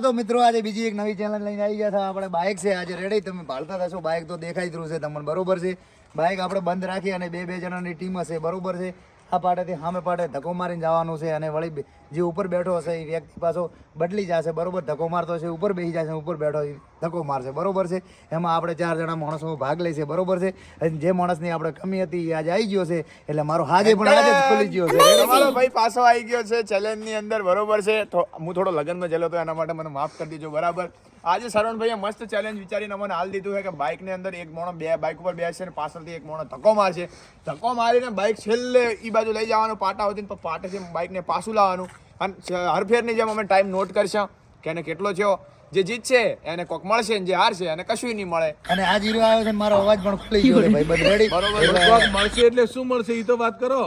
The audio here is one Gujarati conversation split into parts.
તો મિત્રો આજે બીજી એક નવી ચેલેન્જ લઈને આવી ગયા હતા આપણે બાઇક છે. આજે રેડી તમે ભાળતા થશો. બાઇક તો દેખાઈ રહ્યું છે. તમને બરોબર છે. બાઇક આપણે બંધ રાખી અને બે બે જણાની ટીમ હશે. બરોબર છે. આ પાટેથી સામે પાટે ધક્કો મારીને જવાનું છે અને વળી જે ઉપર બેઠો હશે એ વ્યક્તિ પાછો બદલી જશે. બરોબર, ધક્કો મારતો છે ઉપર બેસી જશે, ઉપર બેઠો એ ધક્કો મારશે. બરોબર છે? એમાં આપણે ચાર જણા માણસો ભાગ લઈશે બરોબર છે? જે માણસની આપણે કમી હતી એ આજે આવી ગયો છે. એટલે મારો હાજે પણ આજે જ ખુલી ગયો છે. મારો ભાઈ પાછો આવી ગયો છે ચેલેન્જની અંદર. બરોબર છે? તો હું થોડો લગ્નમાં જેલો તો એના માટે મને માફ કરી દીજો. બરાબર? આજે શરવણભાઈએ મસ્ત ચેલેન્જ વિચારીને મને હાલ દીધું છે કે બાઇકને અંદર એક મોણો બે બાઇક ઉપર બેસે અને પાછળથી એક મોણો ધક્કો મારશે ધક્કો મારીને બાઇક છેલ્લે એ બાજુ લઈ જવાનું પાટા સુધી તો પાટેથી બાઇકને પાછું લાવવાનું. અને હરફેરની જેમ અમે ટાઈમ નોટ કરશું કે એને કેટલો થયો. જે જીતશે એને કોક મળશે જે હારશે અને કશું નહીં મળે. અને આ જીરો આવે છે મારો અવાજ પણ ખુલી ગયો ભાઈ બધું રેડી બરોબર કોક મળશે એટલે શું મળશે એ તો વાત કરો.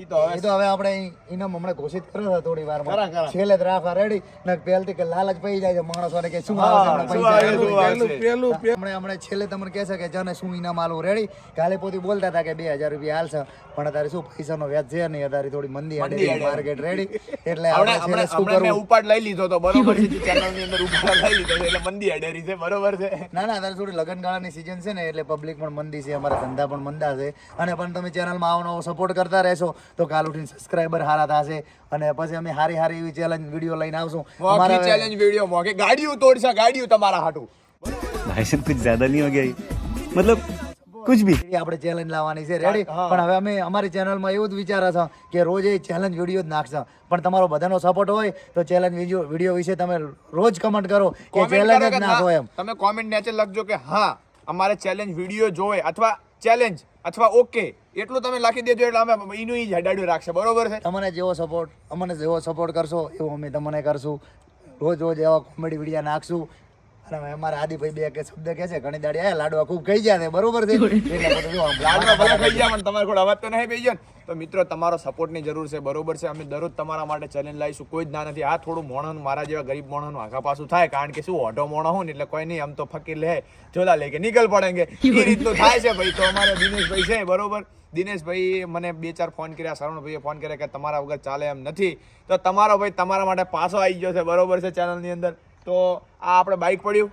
ઈ તો હવે તો હવે આપણે ઇનામ હમણાં ઘોષિત કર્યો હતો થોડી વારમાં. છેલ્લે જ રેડી ને પહેલથી કે લાલચ પડી જાય છે માણસોને કે શું આવે પૈસા. પેલું હમણાં હમણાં છેલ્લે તમને કે જાને શું ઇનામ આલું રેડી કાલે પોતે બોલતા હતા કે બે હજાર રૂપિયા હાલશે પણ અત્યારે શું પૈસાનો વ્યાજ છે નહીં અત્યારે થોડી મંદી. માર્કેટ રેડી એટલે આપણે શું કરવું? ઉપાડ લઈ લીધો તો બરોબર છે ચેનલની અંદર ઉપાડ લઈ લીધો એટલે મંદી અડેરી છે બરોબર છે. ના ના અત્યારે થોડી લગનગાળાની સિઝન છે ને એટલે પબ્લિક પણ મંદી છે અમારા ધંધા પણ મંદા છે. અને પણ તમે ચેનલમાં આવો નવો સપોર્ટ કરતા રહેશો. તો કાલ ઉઠીને સબસ્ક્રાઇબર હારા થશે. અને પછી અમે હારી હારી એવી ચેલેન્જ વીડિયો લઈને આવશું. અમારા ચેલેન્જ વીડિયો મોકે ગાડીઓ તોડશે ગાડીઓ તમારા હાટુ. ભાઈ સાહેબ કુછ જ્યાદા નહીં હો ગયા મતલબ કુછ ભી. આપણે ચેલેન્જ લાવવાની છે. રેડી પણ હવે અમે અમારી ચેનલમાં એવું જ વિચાર છે કે રોજ એ ચેલેન્જ વીડિયો જ નાખશે. પણ તમારો બધાનો સપોર્ટ હોય તો ચેલેન્જ વીડિયો વિશે તમે રોજ કમેન્ટ કરો કે ચેલેન્જ જ નાખો એમ. તમે કોમેન્ટ નીચે લખજો કે હા અમારે ચેલેન્જ વીડિયો જોવે અથવા ચેલેન્જ અથવા ઓકે એટલું તમે લખી દેજો એટલે અમે એનું જ હડાડ્યું રાખશે. બરોબર છે? તમને જેવો સપોર્ટ અમને જેવો સપોર્ટ કરશો, એવો અમે તમને કરશું. રોજ રોજ એવા કોમેડી વિડીયા નાખશું. અને અમારા આદિભાઈ બે કે શબ્દ કહે છે ઘણી દાડી આયા લાડવા ખૂબ ખાઈ ગયા છે બરોબર છે? લાડવા ભલે ખાઈ ગયા પણ તમારે કોઈ અવાજ તો નહીં પી ગયો તો મિત્રો તમારો સપોર્ટની જરૂર છે બરોબર છે? અમે દરરોજ તમારા માટે ચેલેન્જ લાવીશું કોઈ જ ના નથી. આ થોડું મોણનું મારા જેવા ગરીબ મોણનું આખા પાછું થાય કારણ કે શું ઓઢો મોણો હોય ને એટલે કોઈ નહીં આમ તો ફકીર લે. ઝોલા લે કે નીકળ પડેંગે. એ રીતનું થાય છે ભાઈ. તો અમારે દિનેશભાઈ છે બરોબર? દિનેશભાઈ મને બે ચાર ફોન કર્યા શરણભાઈએ ફોન કર્યા કે તમારા વગર ચાલે એમ નથી. તો તમારો ભાઈ તમારા માટે પાછો આવી ગયો છે બરોબર છે ચેનલની અંદર? તો આ આપણે બાઇક પડ્યું.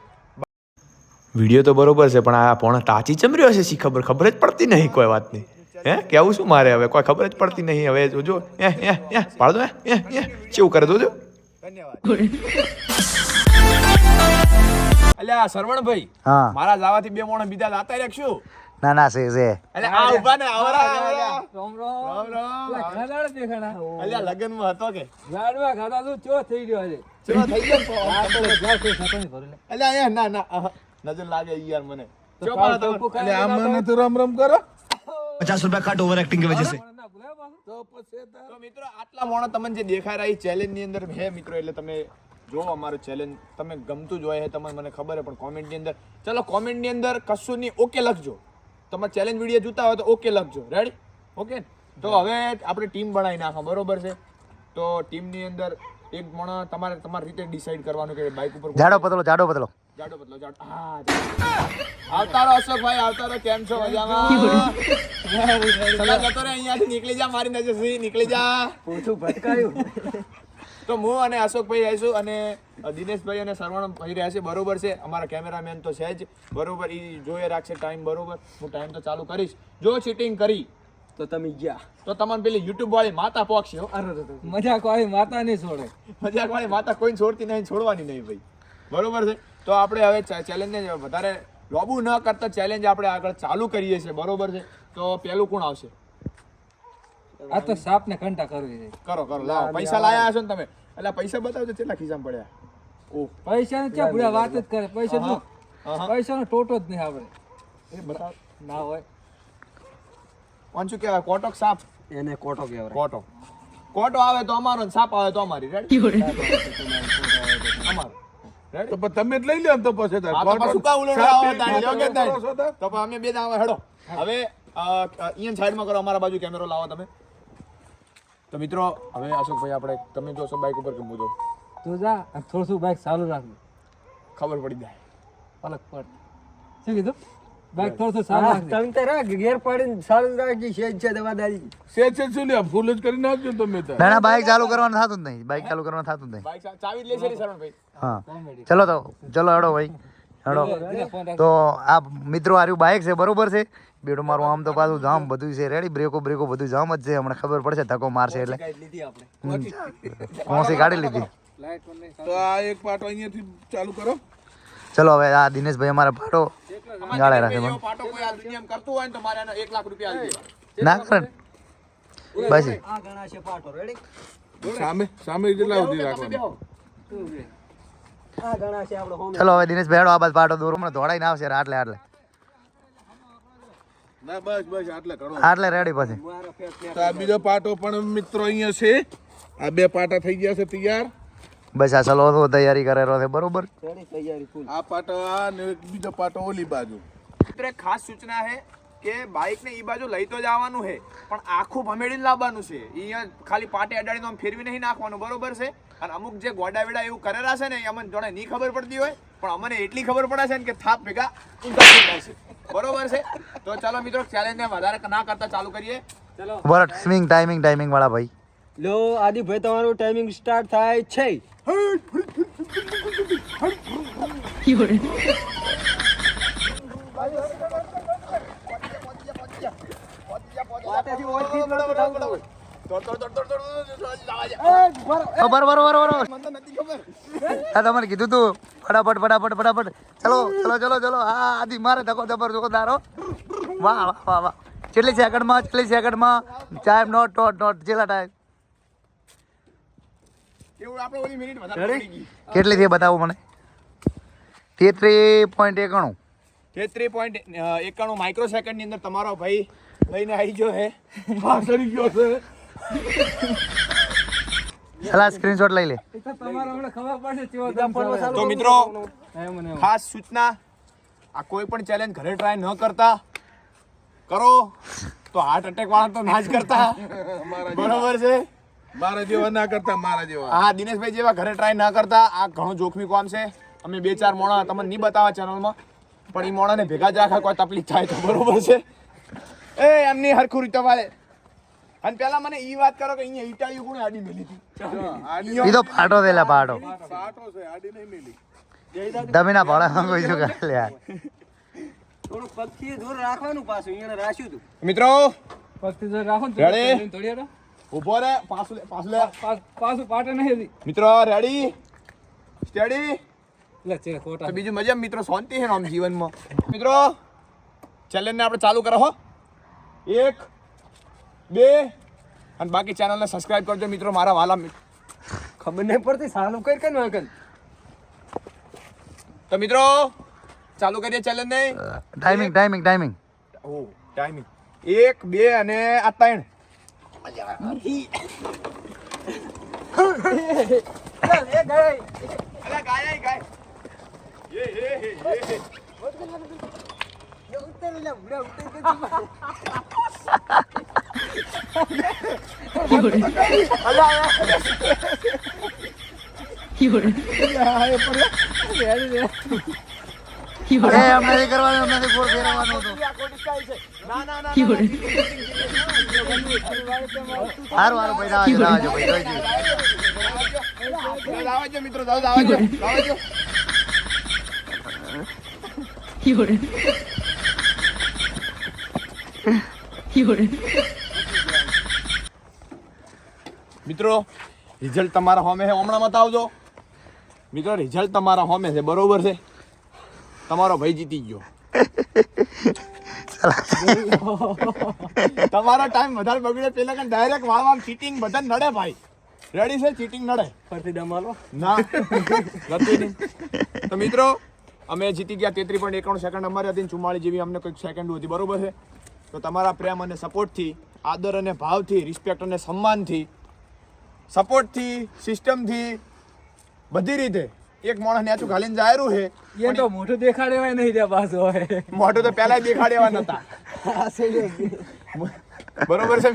વીડિયો તો બરોબર છે પણ આ પોણા તાચી ચમર્યો છે શી ખબર? ખબર જ પડતી નહીં કોઈ વાતની. હે? કેવું શું મારે હવે? કોઈ ખબર જ પડતી નહીં. હવે જોજો એ એ એ પાડ દો એ એ ચેવું કરે જોજો ધન્યવાદ અલ્યા સરવણભાઈ હા. મારા જવાથી બે મોણા બીજા લાતા રાખશું ના ના સે સે અલે આ ઊભા ને આવરા રોમ રોમ. રોમ ઘણા દેખાણા. અલ્યા લગનમાં હતો કે? લાડવા ખાતા તું ચો થઈ ગયો આજે. ચો થઈ ગયો? આ તો જાસ થઈ સતન ભરલે અલ્યા ના ના નજર લાગે યાર મને. ચો પાડો તો અલે આ મને તો રમ રમ કરો. 50 રૂપિયા કટ ઓવર એક્ટિંગ કે વજહ સે તો પછી તો મિત્રો આટલા મોણા તમને જે દેખાય રહી ચેલેન્જની અંદર હે મિત્રો એટલે તમે જો અમારું ચેલેન્જ તમે ગમતું જ હોય તમને મને ખબર હે પણ કોમેન્ટની અંદર ચલો કોમેન્ટની અંદર કશું નહીં ઓકે લખજો. તમે ચેલેન્જ વીડિયો જોતા હોય તો ઓકે લખજો. રેડી ઓકે તો હવે આપણે ટીમ બનાવી નાખો. બરોબર છે? તો ટીમની અંદર એક મણ તમારે તમારી રીતે ડિસાઈડ કરવાનું કે બાઇક ઉપર જાડો પતલો જાડો પતલો. જાડો પતલો જાડો. હા. આવતારો અશોકભાઈ આવતારો. કેમ છો? મજામાં? સલાહ જતો રે અહીંયાથી નીકળી જા. મારી નજરથી નીકળી જા. પૂછું ભટકાયું. તો હું અને અશોકભાઈ રહીશું અને દિનેશભાઈ અને સરવણ ભાઈ રહ્યા છે. બરોબર છે. અમારા કેમેરામેન તો છે જ. બરોબર એ જોઈ રાખશે ટાઈમ બરોબર. હું ટાઈમ તો ચાલુ કરીશ. જો ચીટિંગ કરી તો તમે ગયા. તો તમને પેલી યુટ્યુબ વાળી માતા પોકશે મજાક વાળી માતા નહીં છોડે. મજાક વાળી માતા કોઈ છોડતી નહીં છોડવાની નહીં ભાઈ. બરોબર છે? તો આપણે હવે ચેલેન્જને વધારે લોબુ ન કરતા ચેલેન્જ આપણે આગળ ચાલુ કરીએ છીએ. બરોબર છે? તો પહેલું કોણ આવશે? આ તો સાપ ને કંટા કરવી કરો કરો લાવો પૈસા લાયા હશો ને તમે. એટલે પૈસા બતાવજો કેટલા ખિસ્સામાં પડ્યા. ઓ પૈસા ને ક્યાં ભૂલા વાત જ કરે. પૈસા નો પૈસા નો ટોટો જ નહીં આપણે એ બતાવ. ના હોય. શું કહેવાય? કોટક સાપ? એને કોટો કહેવાય. કોટો કોટો આવે તો અમારો ને સાપ આવે તો અમારી. રેડી અમારો. તો તમે જ લઈ લો તો પછી તો. અમે બે દાવા હેડો. હવે અહીંયા સાઈડમાં કરો અમારા બાજુ કેમેરો લાવો તમે. તો મિત્રો હવે અશોકભાઈ આપણે તમે જોશો બાઇક ઉપર કે હું તો તું જા થોડું શું બાઇક ચાલુ રાખજો. ખબર પડી જાય. પલક પડ. શું કીધું? બાઈક થોડું સારું રાખજો. તમે રાખ ગેર પાડીને સારું રાખી છે છે દવાદારી. શેજ છે શું લ્યા? ફૂલ જ કરી નાખજો તમે તો. ના ના બાઇક ચાલુ કરવાનું થતું જ નહીં. બાઇક ચાલુ કરવાનું થતું જ નહીં. બાઈક ચા- ચાવી જ લેશે ને શરણભાઈ. હા. ચલો તો ચલો હડો ભાઈ. હડો. તો આ મિત્રો આર્યું બાઇક છે બરોબર છે? બેડું મારું આમ તો પાછું જામ બધું છે. રેડી બ્રેકો બ્રેકો બધું જામ જ છે. હમણાં ખબર પડશે ધક્કો મારશે એટલે. કોસી કાઢી લીધી તો આ એક પાટો અહીંયાથી ચાલુ કરો. ચલો હવે આ દિનેશભાઈ અમારા પાટો ગાળે રાખે પાટો કોઈ આ દુનિયામાં કરતું હોય તો મારે એનો એક લાખ રૂપિયા આપી દેવા ના કરે બસ. આ ગણા છે પાટો. રેડી સામે સામે કેટલા સુધી રાખવાનો. આ ગણા છે આપણો હોમ. ચલો હવે દિનેશભાઈ આ બાદ પાટો દોરો. હમણાં દોડાઈને આવશે. આટલે આટલે ના બસ બસ આટલે કરો. આટલે રેડી પછી. તો આ બીજો પાટો પણ મિત્રો અહીંયા છે. આ બે પાટા થઈ ગયા છે તૈયાર. બસ આ સલો તો તૈયારી કરેલો છે બરોબર? તૈયારી ફૂલ આ પાટો આ ને બીજો પાટો ઓલી બાજુ. મિત્ર એક ખાસ સૂચના છે કે બાઇક ને ઈ બાજુ લઈ તો જવાનું છે પણ આખું ભમેડીને લાવવાનું છે. અહીંયા ખાલી પાટે અડાડીને આમ ફેરવી નહીં નાખવાનું બરોબર છે? અને અમુક જે ગોડા વેડા એવું કરેલા છે ને એ અમને જોડે નહીં ખબર પડતી હોય પણ અમને એટલી ખબર પડે છે ને કે થાપ ભેગા ઊંધા થઈ જાય છે. બરોબર છે? તો ચાલો મિત્રો ચેલેન્જ ને વધારે ના કરતા ચાલુ કરીએ. બરાબર સ્વિંગ ટાઈમિંગ ટાઈમિંગ વાળા ભાઈ. લો આદિભાઈ તમારું ટાઈમિંગ સ્ટાર્ટ થાય છે. ઓછી તમારે કીધું તું ફટાફટ ફટાફટ ફટાફટ ચલો ચલો ચલો ચલો હા આધી મારે ધક્કો જબર જોરદારો વાહ વાહ વાહ વાહ કેટલી સેકન્ડમાં કેટલી સેકન્ડમાં ટાઈમ નોટ નોટ નોટ કેટલા ટાઈમ કેટલી થઈ બતાવો મને તેત્રી પોઈન્ટ એકાણું તેત્રી પોઈન્ટ એકાણું માઇક્રો સેકન્ડની અંદર તમારો ભાઈ લઈને આવી ગયો હે પાછળ ગયો છે ચલા સ્ક્રીનશોટ લઈ લે. તો મિત્રો. ખાસ સૂચના આ કોઈ પણ ચેલેન્જ ઘરે ટ્રાય ન કરતા. કરો. તો હાર્ટ એટેક વાળા તો ના જ કરતા. બરોબર છે? મારા જેવા ના કરતા મારા જેવા. હા દિનેશભાઈ જેવા ઘરે ટ્રાય ના કરતા. આ ઘણું જોખમી કામ છે. અમે બે ચાર મોણા તમને નહીં બતાવવા ચેનલમાં પણ એ મોણાને ભેગા જ રાખા કોઈ તકલીફ થાય તો બરોબર છે. એ એમની હરખું રીતે વાળે. અને પેલા મને ઈ વાત કરો કે અહીંયા ઈટાલી કોણે આડી મેલી હતી? તો ફાટો દેલા પાટો. ફાટો છે આડી નહીં મેલી. તમે ના ભાડે કોઈ શું કરે યાર થોડુંક પક્ષી દૂર રાખવાનું પાછું અહીંયા રાખ્યું હતું મિત્રો પક્ષી જો રાખો ને રેડી થોડી હેડો. ઊભો રે પાછું લે પાછું લે. પાછ- પાટે નહીં મિત્રો રેડી સ્ટેડી લે ખોટા. બીજું મજા મિત્રો શાંતિ છે આમ જીવનમાં. મિત્રો ચેલેન્જને આપણે ચાલુ કરો હો. એક બે. અને બાકી ચેનલને સબસ્ક્રાઇબ કરજો મિત્રો મારા વાલા મિ- ખબર નહીં પડતી સારું કઈ કઈ નાખે તો મિત્રો ચાલુ કરીએ ચેલેન્જ ને. ટાઈમિંગ ટાઈમિંગ ટાઈમિંગ ઓ ટાઈમિંગ એક બે અને આ ત્રણ. અલા, ગાય આઈ, સારું સારું ભાઈ દાવા જો ભાઈ જોઈ જોઈએ. મિત્રો રિઝલ્ટ તમારા હોમે છે. હમણાં આવજો મિત્રો રિઝલ્ટ તમારા હોમે છે. બરોબર છે? તમારો ભાઈ જીતી ગયો. તમારો ટાઈમ વધારે બગડે પેલા કે ડાયરેક્ટ વાળવામાં ચીટિંગ બધા નડે ભાઈ. રેડી છે? ચીટિંગ નડે. ફરતી ડમાલો ના. નથી તો મિત્રો અમે જીતી ગયા તેત્રી પોઈન્ટ એકાણું સેકન્ડ અમારી હતી ચુમ્માળી જેવી અમને કંઈક સેકન્ડ હતી. બરોબર છે? તો તમારા પ્રેમ અને સપોર્ટથી આદર અને ભાવથી રિસ્પેક્ટ અને સન્માનથી સપોર્ટથી સિસ્ટમથી બધી રીતે. એક માણસ નેચું ઘાલીને જાયરું છે એ તો મોઢું દેખાડેવાય નહીં ત્યાં પાછો હોય. મોઢું તો પહેલા દેખાડ્યા નતા. બરોબર છે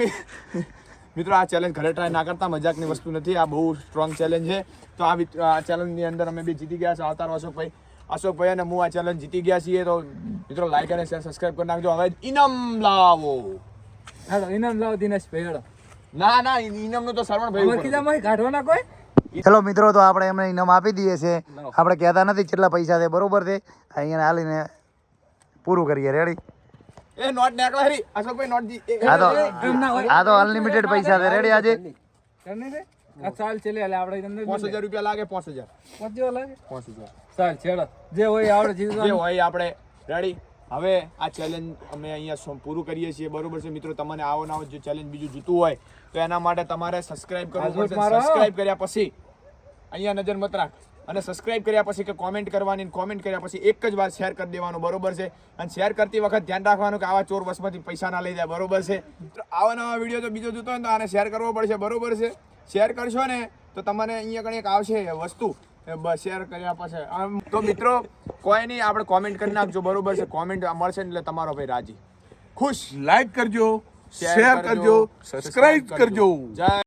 મિત્રો આ ચેલેન્જ ઘરે ટ્રાય ના કરતા મજાકની વસ્તુ નથી આ બહુ સ્ટ્રોંગ ચેલેન્જ છે. તો આ આ ચેલેન્જની અંદર અમે બી જીતી ગયા છે અવતાર અશોકભાઈ. અશોકભાઈ અને હું આ ચેલેન્જ જીતી ગયા છીએ તો મિત્રો લાઈક અને શેર સબસ્ક્રાઈબ કરી નાખજો. હવે ઇનામ લાવો. હા ઇનામ લાવો દિનેશભાઈ હાલો ના ના ઇનામનું તો સરવણભાઈ ઉપર. ખીજામાં કાઢવાના કોઈ? ચલો મિત્રો તો આપણે એમને ઇનામ આપી દઈએ છે આપણે કહેતા નથી કેટલા પૈસા છે બરોબર છે? અહીંયા હાલીને પૂરું કરીએ. રેડી એ નોટ નીકળે હરી. અશોકભાઈ નોટ જી આ તો આ તો અનલિમિટેડ પૈસા છે. રેડી આજે? કરની રે આ ચાલ ચલે એટલે આપણે તમને પાંચ હજાર રૂપિયા લાગે પાંચ હજાર. પહોંચ્યો લાગે? પાંચ હજાર. ચાલ છેડો. જે હોય આપણે જે હોય આપણે રેડી હવે આ ચેલેન્જ અમે અહીંયા પૂરું કરીએ છીએ. બરોબર છે મિત્રો? તમને આવો ના જે ચેલેન્જ બીજું જીતવું હોય તો એના માટે તમારે સબસ્ક્રાઇબ કરવું પડશે. સબસ્ક્રાઇબ કર્યા પછી અહીંયા નજર મત રાખ. અને સબસ્ક્રાઇબ કર્યા પછી કે કોમેન્ટ કરવાની કોમેન્ટ કર્યા પછી એક જ વાર શેર કરી દેવાનું. બરોબર છે? અને શેર કરતી વખત ધ્યાન રાખવાનું કે આવા ચોર વસમાંથી પૈસા ના લઈ જાય. બરોબર છે? આવા નવા વીડિયો તો બીજો જોતો હોય તો આને શેર કરવો પડશે. બરોબર છે? શેર કરશો ને તો તમને અહીંયા કણે એક આવશે વસ્તુ. શેર કર્યા પછી. આમ તો મિત્રો કોઈ નહીં આપણે કોમેન્ટ કરી નાખજો. બરોબર છે. કોમેન્ટ મળશે એટલે તમારો ભાઈ રાજી. ખુશ. લાઈક કરજો શેર કરજો સબસ્ક્રાઇબ કરજો. જય